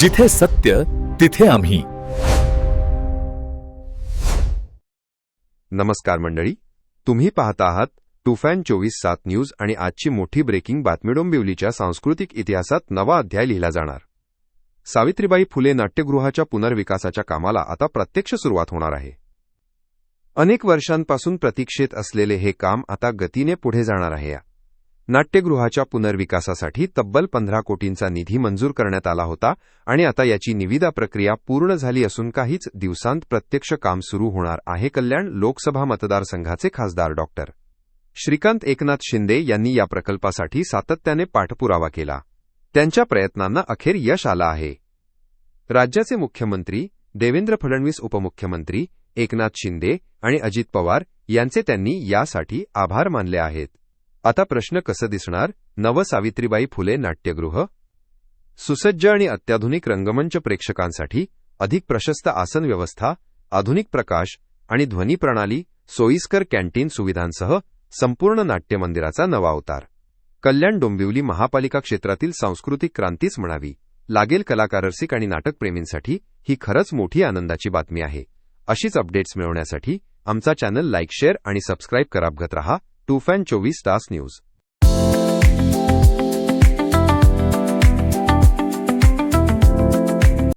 जिथे सत्य तिथे आम्ही. नमस्कार मंडळी. तुम्ही पाहत आहात टू फॅन चोवीस सात न्यूज आणि आजची मोठी ब्रेकिंग बातमी डोंबिवलीच्या सांस्कृतिक इतिहासात नवा अध्याय लिहिला जाणार. सावित्रीबाई फुले नाट्यगृहाच्या पुनर्विकासाच्या कामाला आता प्रत्यक्ष सुरुवात होणार आहे. अनेक वर्षांपासून प्रतीक्षेत असलेले हे काम आता गतीने पुढे जाणार आहे. या नाट्यगृहाच्या पुनर्विकासासाठी तब्बल पंधरा कोटींचा निधी मंजूर करण्यात आला होता आणि आता याची निविदा प्रक्रिया पूर्ण झाली असून काहीच दिवसांत प्रत्यक्ष काम सुरू होणार आहे कल्याण लोकसभा मतदारसंघाचे खासदार डॉक्टर श्रीकांत एकनाथ शिंदे यांनी या प्रकल्पासाठी सातत्याने पाठपुरावा केला. त्यांच्या प्रयत्नांना अखेर यश आलं आहे. राज्याचे मुख्यमंत्री देवेंद्र फडणवीस उपमुख्यमंत्री एकनाथ शिंदे आणि अजित पवार यांचे त्यांनी यासाठी आभार मानले आहेत. आता प्रश्न कसं दिसणार? नव सावित्रीबाई फुले नाट्यगृह? सुसज्ज आणि अत्याधुनिक रंगमंच प्रेक्षकांसाठी अधिक प्रशस्त आसन व्यवस्था आधुनिक प्रकाश आणि ध्वनी प्रणाली सोयीस्कर कॅन्टीन सुविधांसह संपूर्ण नाट्य मंदिराचा नवा अवतार. कल्याण डोंबिवली महापालिका क्षेत्रातील सांस्कृतिक क्रांतीच म्हणावी. लागेल कलाकारसिक आणि नाटकप्रेमींसाठी ही खरंच मोठी आनंदाची बातमी आहे. अशीच अपडेट्स मिळवण्यासाठी आमचा चॅनल लाईक शेअर आणि सबस्क्राईब करा बघत रहा. to Fancho Vistas News.